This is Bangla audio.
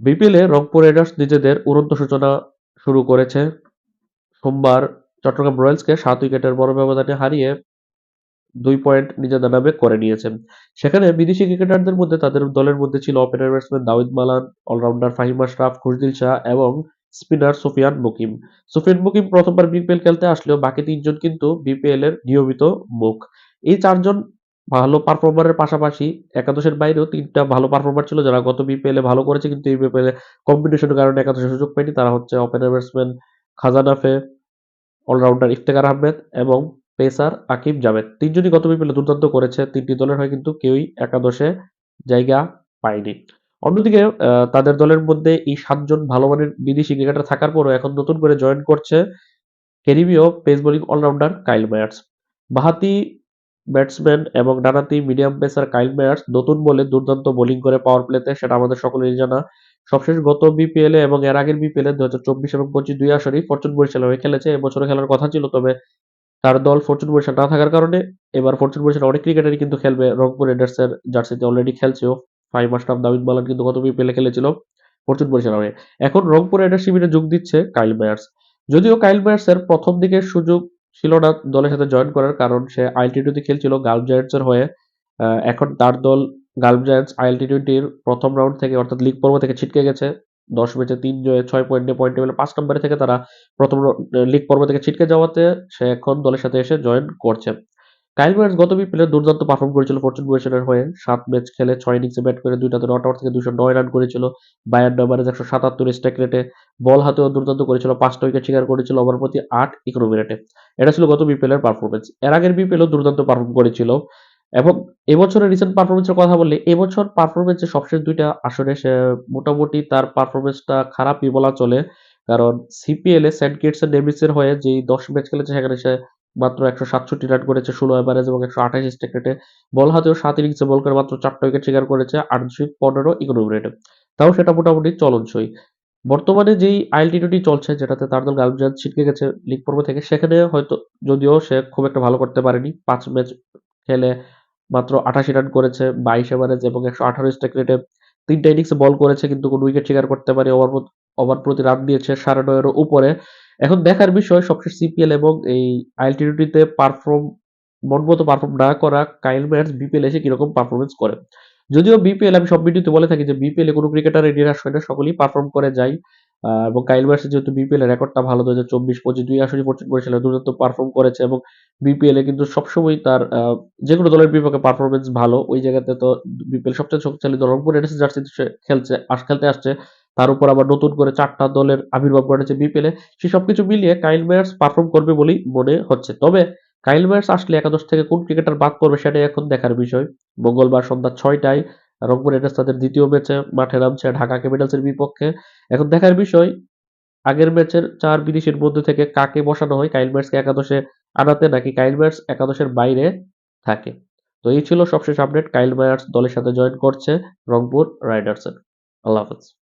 বিপিএলে রংপুর রাইডার্স নিজেদের উড়ন্ত সূচনা শুরু করেছে। সোমবার চট্টগ্রাম রয়্যালসকে সাত উইকেটের বড় ব্যবধানে হারিয়ে দুই পয়েন্ট নিজেদের নামে করে নিয়েছেন। সেখানে বিদেশি ক্রিকেটারদের মধ্যে তাদের দলের মধ্যে ছিল opener batsman Dawid Malan, all-rounder Faheem Ashraf, Khushdil Shah এবং স্পিনার সুফিয়ান মুকিম। সুফিয়ান মুকিম প্রথমবার বিপিএল খেলতে আসলেও বাকি তিনজন কিন্তু বিপিএল এর নিয়মিত মুখ। এই চারজন ভালো পারফর্মারের পাশাপাশি একাদশের বাইরেও তিনটা ভালো পারফর্মার ছিল যারা গত বিপিএল ভালো করেছে, কিন্তু এই বিপিএল কম্বিনেশনের কারণে একাদশে সুযোগ পায়নি। তারা হচ্ছে ওপেনার ব্যাটসম্যান খাজানাফে অলরাউন্ডার ইফতেখার আহমেদ এবং পেসার আকিব জাভেদ। তিনজনই গত বিপিএলে দুর্দান্ত করেছে, তিনটি দলের হয় কিন্তু কেউই একাদশে জায়গা পায়নি। অন্যদিকে তাদের দলের মধ্যে এই সাতজন ভালো মানের বিদেশি ক্রিকেটার থাকার পরও এখন নতুন করে জয়েন করছে ক্যারিবীয় pace bowling allrounder Kyle Mayers. বাহাতি batsman এবং ডানাতি মিডিয়াম পেসার কাইল মেয়ার্স নতুন বলে দুর্দান্ত বোলিং করে পাওয়ার প্লেতে সেটা আমাদের সকলেরই জানা। সবশেষ গত বিপিএল এবং এর আগের বিপিএল এ দু হাজার চব্বিশ এবং পঁচিশ দুই আসরই ফরচুন বরিশাল হয়ে খেলেছে। এবছরে খেলার কথা ছিল, তবে তার দল ফরচুন বরিশাল না থাকার কারণে এবার ফরচুন বরিশাল অনেক ক্রিকেটারই কিন্তু খেলবে। রংপুর রেডার্সের জার্সিতে অলরেডি খেলছেও। ফাইভ মাস্টার দাবিদ মালান কিন্তু গত বিপিএল এ খেলেছিল ফরচুন বরিশাল হয়ে। এখন রংপুর রেডার্স শিবিরে যোগ দিচ্ছে কাইল মেয়ার্স। যদিও কাইল মেয়ার্সের প্রথম দিকের সুযোগ ছিল না দলের সাথে জয়েন করার কারণ সে আইএল টি টোয়েন্টি খেলছিল গালফ জায়ান্টসের হয়ে। এখন তার দল গালফ জায়ান্টস আইএল টি টোয়েন্টির প্রথম রাউন্ড থেকে অর্থাৎ লিগ পর্ব থেকে ছিটকে গেছে। দশ ম্যাচে তিন জয়ে ছয় পয়েন্টে পয়েন্ট টেবিলে পাঁচ নম্বরে থেকে তারা প্রথম লিগ পর্ব থেকে ছিটকে যাওয়াতে সে এখন দলের সাথে এসে জয়েন করছে। কাইল ওয়ার্স গত বিপিএলে দুর্দান্ত পারফর্ম করেছিল ফরচুন বুয়েশনের হয়ে। সাত ম্যাচ খেলে ছয় ইনিংসে ব্যাট করে দুইটাতে নট আউট থেকে দুশো নয় রান করেছিল। বায়ার নাম্বারে একশো সাতাত্তর স্ট্রাইক রেটে বল হাতেও দুর্দান্ত করেছিল, পাঁচটা উইকেট শিকার করেছিল ওভার প্রতি আট ইকোনমি রেটে এটা ছিল গত বিপিএল এর পারফরমেন্স এর আগের বিপিএলও দুর্দান্ত পারফর্ম করেছিল এবং এবছরের রিসেন্ট পারফরমেন্সের কথা বললে, এবছর পারফরমেন্সে সবশেষ দুইটা আসরে সে মোটামুটি তার পারফরমেন্সটা খারাপই বলা চলে। কারণ সিপিএল সেন্ট কিটস এর নেভিসের হয়ে যেই দশ ম্যাচ খেলেছে, সেখানে সে মাত্র একশো সাতষট্টি রান করেছে, ষোলো এভারেজ এবং একশো আঠাশ স্ট্রাইক রেটে বল হাতেও সাত ইনিংসে বল করে মাত্র চারটা উইকেট শিকার করেছে আট দশমিক পনেরো ইকোনমি রেটে তাও সেটা মোটামুটি চলনসই। বর্তমানে যেই আইএল টি টোয়েন্টি চলছে, যেটাতে তার দল গালজান ছিটকে গেছে লিগ পর্ব থেকে, সেখানে হয়তো যদিও সে খুব একটা ভালো করতে পারেনি। পাঁচ ম্যাচ খেলে মাত্র আঠাশি রান করেছে, বাইশ এভারেজ এবং একশো আঠারো স্ট্রাইক রেটে তিনটা ইনিংসে বল করেছে, কিন্তু কোনো উইকেট শিকার করতে পারে ওভার ওভার প্রতি রান দিয়েছে সাড়ে নয়েরও উপরে। এখন দেখার বিষয়, সবশেষ সিপিএল এবং এই আইএল টি টোয়েন্টিতে পারফর্ম মন মতো পারফর্ম না করা কাইল ম্যাচ বিপিএল এসে কীরকম পারফরমেন্স করে? যদিও বিপিএল আমি সব ভিডিওতে বলে থাকি যে বিপিএল এ কোনো ক্রিকেটারের নিরাশ হয় না, সকলেই পারফর্ম করে যায়। এবং কাইল মার্সের যেহেতু বিপিএল এর রেকর্ডটা ভালো দু হাজার চব্বিশ, পঁচিশ, দুই আসরে পর্যন্ত করেছিল দুর্দান্ত পারফর্ম করেছে এবং বিপিএল এ কিন্তু সবসময় তার যে কোনো দলের বিপক্ষে পারফরমেন্স ভালো। ওই জায়গাতে তো বিপিএল সবচেয়ে শক্তিশালী দল। রংপুর রেডার্স জার্সিতে খেলছে খেলতে আসছে। তার উপর আবার নতুন করে চারটা দলের আবির্ভাব ঘটেছে বিপিএল। এ সে সবকিছু মিলিয়ে কাইল মেয়ার্স পারফর্ম করবে বলেই মনে হচ্ছে। তবে কাইল মেয়ার্স আসলে একাদশ থেকে কোন ক্রিকেটার বাদ পড়বে সেটাই এখন দেখার বিষয়। মঙ্গলবার সন্ধ্যা ছয়টায় রংপুর রাইডার্স তাদের দ্বিতীয় ম্যাচে মাঠে নামছে ঢাকা ক্যাপিটালসের বিপক্ষে। এখন দেখার বিষয়, আগের ম্যাচের চার বিদেশির মধ্যে থেকে কাকে বসানো হয়? কাইল ম্যাটসকে একাদশে আনাতে নাকি কাইল ম্যাটস একাদশের বাইরে থাকে? তো এই ছিল সবশেষ আপডেট কাইল মায়ার্স দলের সাথে জয়েন করছে রংপুর রাইডার্সের আল্লাহ হাফেজ।